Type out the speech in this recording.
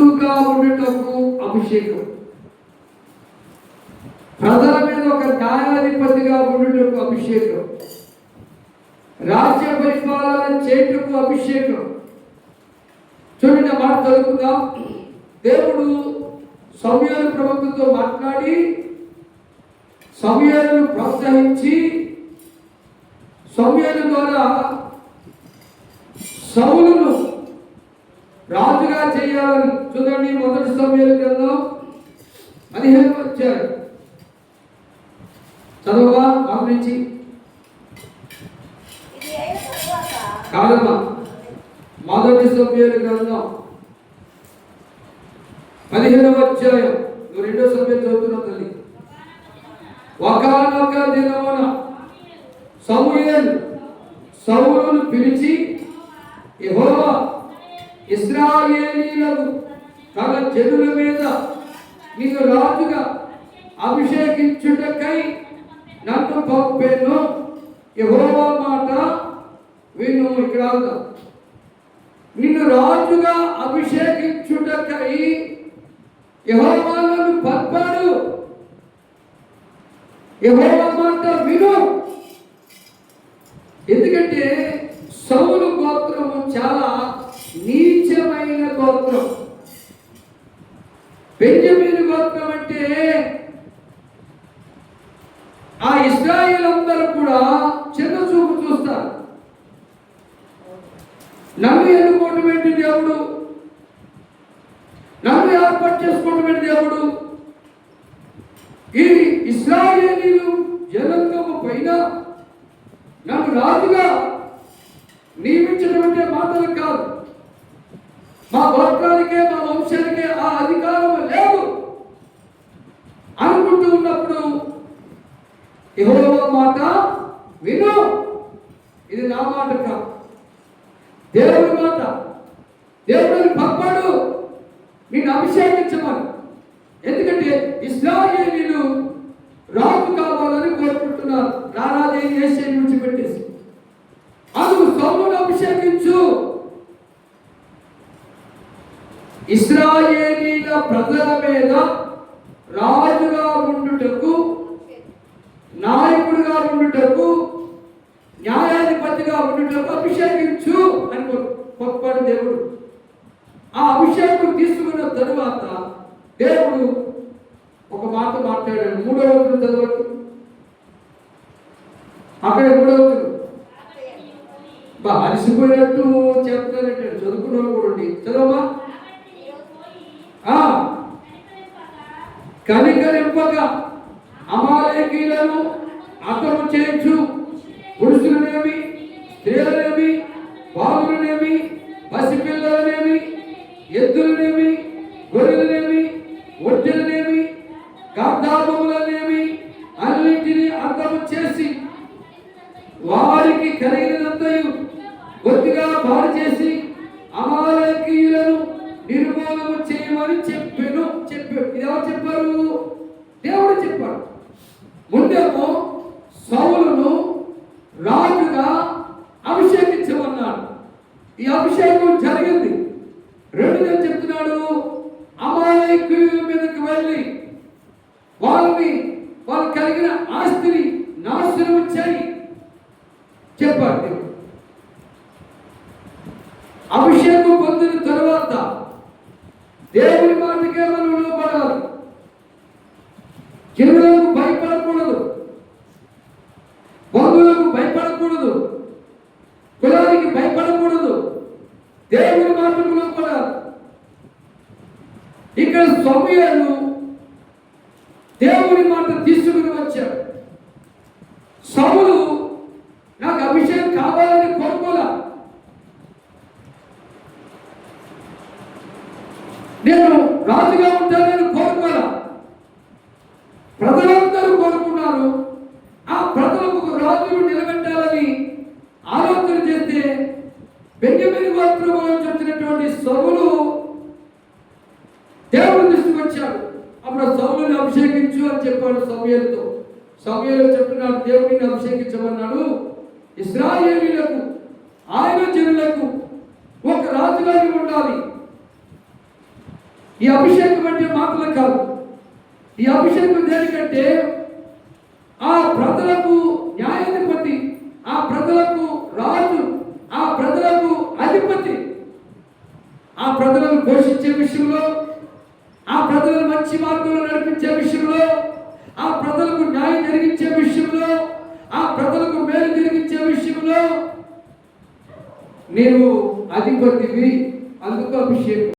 రాజుగా ఉండటకు అభిషేకం. ప్రజల మీద ఒక న్యాయాధిపతిగా ఉండటకు అభిషేకం. రాజ్య పరిపాలన చేయుటకు అభిషేకం. చూడండి మాట చదువుకుందాం దేవుడు సమయాల ప్రభుత్వంతో మాట్లాడి సమయాలను ప్రోత్సహించి సమయాల ద్వారా సౌలను రాజుగా చేయాలని చూడండి మొదటి సమయాల గ్రంథం పదిహేను వచ్చారు. చదవగా తరువాత కాదమ్మా. మొదటి సభ్యుల గ్రంథం పదిహేనవ అధ్యాయం నువ్వు రెండో సభ్యులు చదువుతున్నావు తల్లి. ఒకనొక దినమున సమూయేలు సౌలును పిలిచి ఇస్రాయేలీలకు తన జనుల మీద నీకు రాజుగా అభిషేకించుటకై నన్ను పంపేను. యహోవా మాట విను ఇక్కడ నిన్ను రాజుగా అభిషేకించుటకై యహోవాలను పంపాడు. యహోవా మాట విను ఎందుకంటే సౌలు గోత్రము చాలా నీచమైన గోత్రం బెంజమీన్ గోత్రం అంటే ఆ ఇస్రాయేల్ అందరూ కూడా చిన్న చూపు చూస్తారు. నన్ను ఎన్నుకోవటం ఏంటి దేవుడు? నన్ను ఏర్పాటు చేసుకోవటం ఏంటి దేవుడు? ఈ ఇస్రాయేలీలు జనంగము పైన నన్ను రాజుగా నియమించడం అంటే మాటలు కాదు. మా గోత్రానికే మా వంశానికే ఆ అధికారం అనుకుంటూ యహోవ మాట విను. ఇది నా మాట కాదు. దేవుడి మాట. దేవుడిని పంపాడు నేను అభిషేకించమని. ఎందుకంటే ఇస్రాయేలీలు రాజు కావాలని కోరుకుంటున్నారు. రారాజే చేసే విడిచిపెట్టేసి. అందుకు సౌలును అభిషేకించు. ఇస్రాయేలీల ప్రజల మీద రాజుగా ఉండు నాయకుడిగా ఉండుటకు న్యాయాధిపతిగా ఉండుటకు అభిషేకించు అని గొప్పడు దేవుడు ఆ అభిషేకం తీసుకున్న తరువాత దేవుడు ఒక మాట మాట్లాడాడు. మూడో రోజులు చదవచ్చు అక్కడ మూడో రోజులు అలసిపోయినట్టు చెప్తానంటే చదువుకున్న వాళ్ళు కూడా చదవమా ఆ, కనికరింపగా అమాలేకీలను అతను చేయొచ్చు పురుషులనేమి స్త్రీలనేమి ఎద్దులనేమి గొర్రెలనేమి ఒడ్డులనేమి గార్ధాపములనేమి అన్నింటినీ అర్థము చేసి వారికి కలిగినంతయు కొద్దిగా పాడు చేసి అమాలకీయులను నిర్మూలన చేయమని చెప్పారు చెప్పాడు ఇది ఎవరు చెప్పారు దేవుడు చెప్పాడు ముందేమో సౌలును రాజుగా అభిషేకించమన్నాడు ఈ అభిషేకం జరిగింది రెండుగా చెప్తున్నాడు అమాయకుల మీదకి వెళ్ళి వాళ్ళని వాళ్ళు కలిగిన ఆస్తిని నాశనం చేయి చెప్పాడు దేవుడు. అభిషేకం పొందిన తర్వాత దేవుని మాటకే మనం లోపడాలి జనులకు భయపడకూడదు. బంధువులకు భయపడకూడదు. కులానికి భయపడకూడదు. దేవుని మాటకు లోపడాలి ఇక్కడ సమయ దేవుని మాట తీసుకుని వచ్చాడు సౌలు నాకు అభిషేకం కావాలని కోరుకోలే నేను రాజుగా ఉంటానని కోరుకోలే. ప్రజలందరూ కోరుకున్నారు. ఆ ప్రజలకు ఒక రాజును నిలబెట్టాలని ఆలోచన చేస్తే బెంజమిన్ గోత్రంలో చెప్పినటువంటి సౌలు దేవుడు దృష్టికి వచ్చాడు. అప్పుడు సౌలుని అభిషేకించు అని చెప్పాడు సమయంతో సమయంలో చెప్తున్నాడు దేవుడిని అభిషేకించమన్నాడు. ఇస్రాయేలీలకు ఆయన జనులకు ఒక రాజుగారి ఉండాలి. ఈ అభిషేకం అంటే మాత్రం కాదు. ఈ అభిషేకం దేనికంటే ఆ ప్రజలకు న్యాయాధిపతి ఆ ప్రజలకు రాజు ఆ ప్రజలకు అధిపతి ఆ ప్రజలను పోషించే విషయంలో ఆ ప్రజలను మంచి మార్గంలో నడిపించే విషయంలో ఆ ప్రజలకు న్యాయం జరిగించే విషయంలో ఆ ప్రజలకు మేలు జరిగించే విషయంలో నీవు అధిపతివి అందుకు అభిషేకం.